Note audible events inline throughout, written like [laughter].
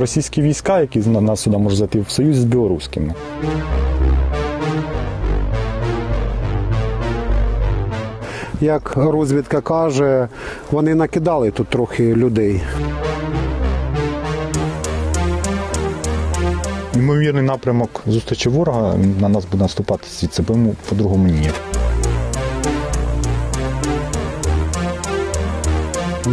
російські війська, які на нас сюди можуть зайти в союз з білоруськими. Як розвідка каже, вони накидали тут трохи людей. Ймовірний напрямок зустрічі ворога на нас буде наступати звідси, бо йому по-другому ні.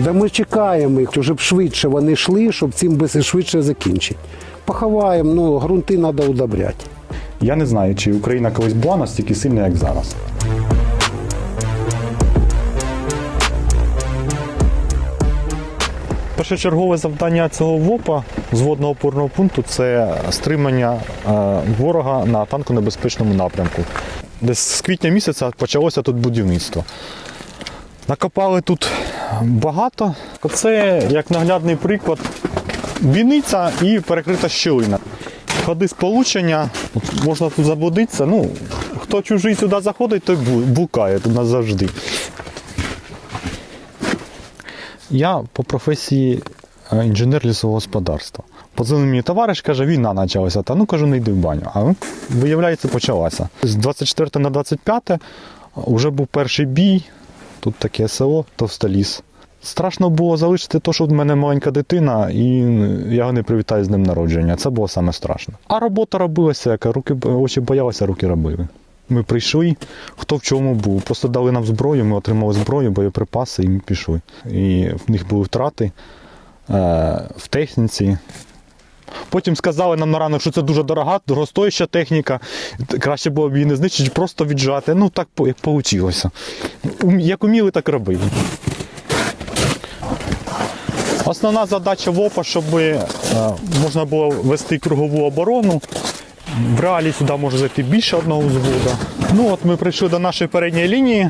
Да ми чекаємо їх, щоб швидше вони йшли, щоб цим би швидше закінчити. Поховаємо, ну ґрунти треба удобряти. Я не знаю, чи Україна колись була настільки сильна, як зараз. Першочергове завдання цього ВОПа зводного опорного пункту це стримання е, ворога на танконебезпечному напрямку. Десь з квітня місяця почалося тут будівництво. Накопали тут багато. Це як наглядний приклад бійниця і перекрита щілина. Ходи сполучення, можна тут заблудитися. Ну, хто чужий сюди заходить, той бу- блукає тут назавжди. Я по професії е, інженер лісового господарства. Подзвонив мені товариш, каже, війна почалася. Та ну кажу, не йди в баню. А ну, виявляється, почалася. З 24 на 25 вже був перший бій. Тут таке село, Товстоліс. Страшно було залишити те, що в мене маленька дитина, і я не привітаю з ним народження. Це було саме страшно. А робота робилася, яка руки очі боялися, руки робили. Ми прийшли, хто в чому був. Просто дали нам зброю, ми отримали зброю, боєприпаси і ми пішли. І в них були втрати е, в техніці. Потім сказали нам на ранок, що це дуже дорога, дорогостояща техніка. Краще було б її не знищити, просто віджати. Ну так як вийшло. Як уміли, так робили. Основна задача ВОПа, щоб е, можна було вести кругову оборону. В реалі сюди може зайти більше одного взводу. Ну от ми прийшли до нашої передньої лінії.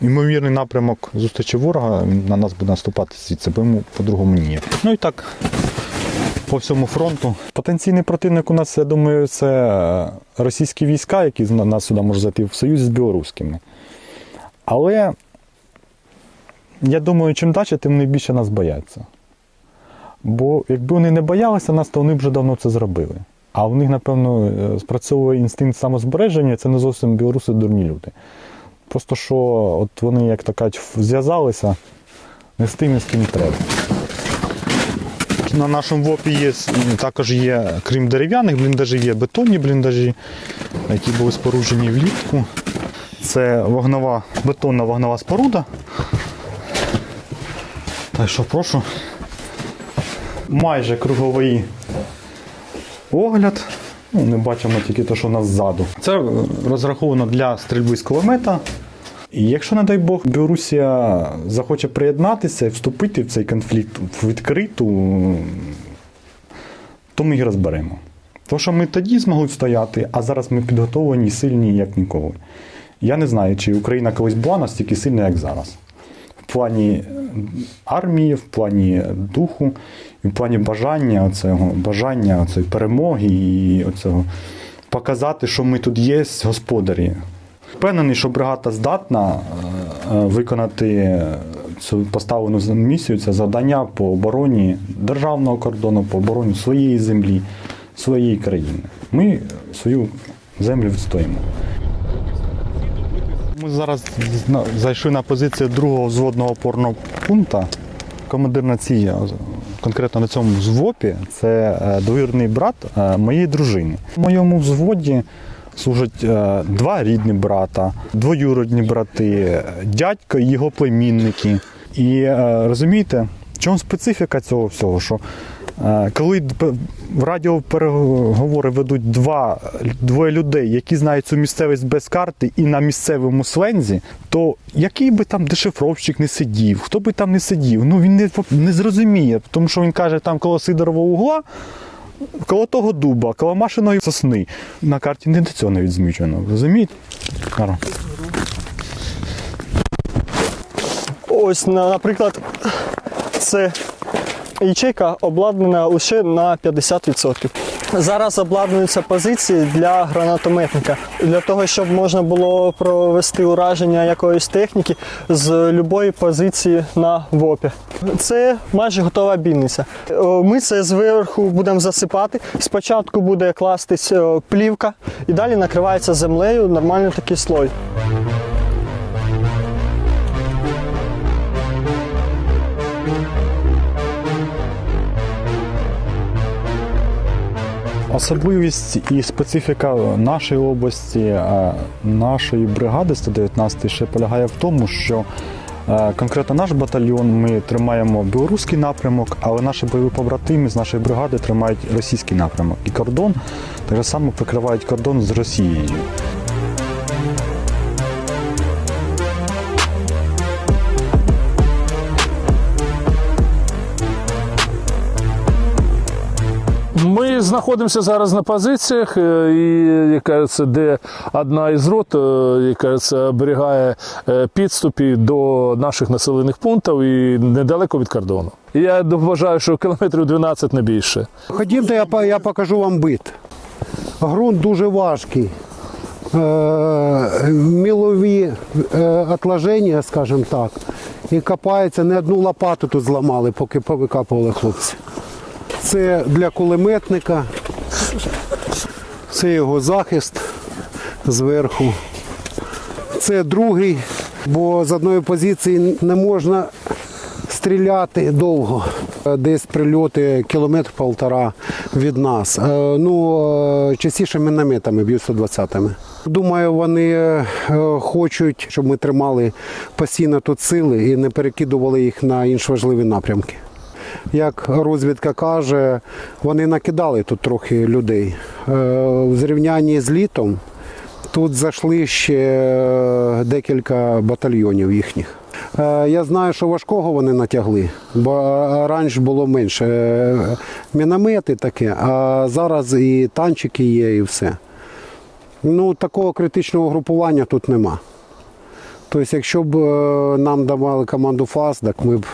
Ймовірний напрямок зустрічі ворога на нас буде наступати звідси, бо йому по-другому ні. Ну і так по всьому фронту. Потенційний противник у нас, я думаю, це е, російські війська, які нас сюди можуть зайти в союз з білоруськими. Але я думаю, чим далі, тим вони більше нас бояться. Бо якби вони не боялися нас, то вони б вже давно це зробили. А в них, напевно, е, спрацьовує інстинкт самозбереження, це не зовсім білоруси дурні люди. Просто що от вони, як то кажуть, зв'язалися не з тим, з ким треба. На нашому ВОПі є також є, крім дерев'яних бліндажів, є бетонні бліндажі, які були споруджені влітку. Це вогнова, бетонна вогнова споруда. Так що прошу. Майже круговий огляд. Ну, не бачимо тільки те, що у нас ззаду. Це розраховано для стрільби з кулемета. І якщо, не дай Бог, Білорусія захоче приєднатися і вступити в цей конфлікт в відкриту, то ми їх розберемо. То, що ми тоді змогли стояти, а зараз ми підготовлені і сильні, як ніколи. Я не знаю, чи Україна колись була настільки сильна, як зараз. В плані армії, в плані духу, і в плані бажання оцього, бажання оцеї перемоги і оцього показати, що ми тут є господарі. Впевнений, що бригада здатна е, е, виконати цю поставлену місію, це завдання по обороні державного кордону, по обороні своєї землі, своєї країни. Ми свою землю відстоїмо. Ми зараз зайшли на позицію другого взводного опорного пункту. Командир нація, конкретно на цьому взвопі, це е, брат е, моєї дружини. В моєму взводі служать е, два рідні брата, двоюродні брати, дядько і його племінники. І е, розумієте, в чому специфіка цього всього? Що е, коли в радіопереговори ведуть два, двоє людей, які знають цю місцевість без карти і на місцевому слензі, то який би там дешифровщик не сидів, хто би там не сидів, ну він не, не зрозуміє, тому що він каже, там коло Сидорового угла, коло того дуба, коло машиної сосни. На карті не до цього навіть змічено. Розумієте? Ось, наприклад, це ячейка обладнана лише на 50%. Зараз обладнуються позиції для гранатометника для того, щоб можна було провести ураження якоїсь техніки з будь-якої позиції на ВОПі. Це майже готова бійниця. Е, Ми це зверху будемо засипати. Спочатку буде кластись е, плівка і далі накривається землею нормальний такий слой. Особливість і специфіка нашої області, е, нашої бригади 119 ще полягає в тому, що е, конкретно наш батальйон ми тримаємо білоруський напрямок, але наші бойові побратими з нашої бригади тримають російський напрямок. І кордон так само прикривають кордон з Росією. Ми знаходимося зараз на позиціях, е, і як кажеться, де одна із рот, е, як кажеться, оберігає е, підступи до наших населених пунктів і недалеко від кордону. Я вважаю, що кілометрів 12 не більше. Ходімте, я, я покажу вам бит. Ґрунт дуже важкий. Мілові отложення, скажімо так, і копається, не одну лопату тут зламали, поки повикапували хлопці. Це для кулеметника, це його захист зверху. Це другий, бо з одної позиції не можна стріляти довго. Десь прильоти кілометр полтора від нас. Е, Ну, е, частіше мінометами б'ють 120-ми. Думаю, вони е, хочуть, щоб ми тримали постійно тут сили і не перекидували їх на інші важливі напрямки. Як розвідка каже, вони накидали тут трохи людей. Е, В зрівнянні з літом Тут зайшли ще е, декілька батальйонів їхніх. Е, Я знаю, що важкого вони натягли, бо раніше було менше. Міномети таке, а зараз і танчики є, і все. Ну, такого критичного групування тут нема. Тобто, якщо б нам давали команду ФАС, так ми б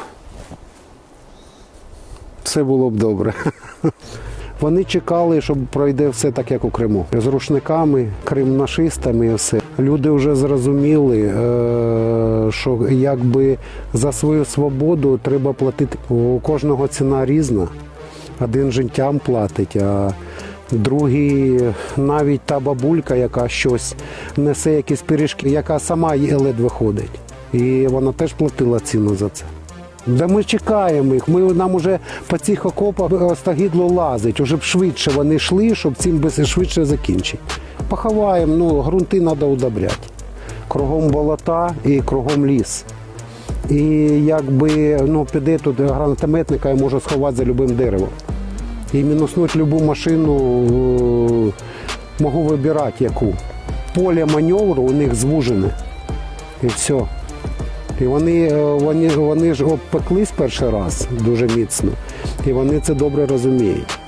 все було б добре. [laughs] Вони чекали, щоб пройде все так, як у Криму. З рушниками, кримнашистами і все. Люди вже зрозуміли, е, що якби за свою свободу треба платити. У кожного ціна різна. Один життям платить, а другий навіть та бабулька, яка щось несе якісь пиріжки, яка сама ледве ходить. І вона теж платила ціну за це. Да ми чекаємо їх. Ми нам уже по цих окопах остагідло лазить. Уже б швидше вони йшли, щоб цим би швидше закінчити. Поховаємо, ну ґрунти треба удобряти. Кругом болота і кругом ліс. І якби ну, піде тут гранатометника, я можу сховати за любим деревом. І мінуснути любу машину е, можу вибирати яку. Поле маневру у них звужене. І все. І вони, е, вони, вони ж обпеклись перший раз дуже міцно, і вони це добре розуміють.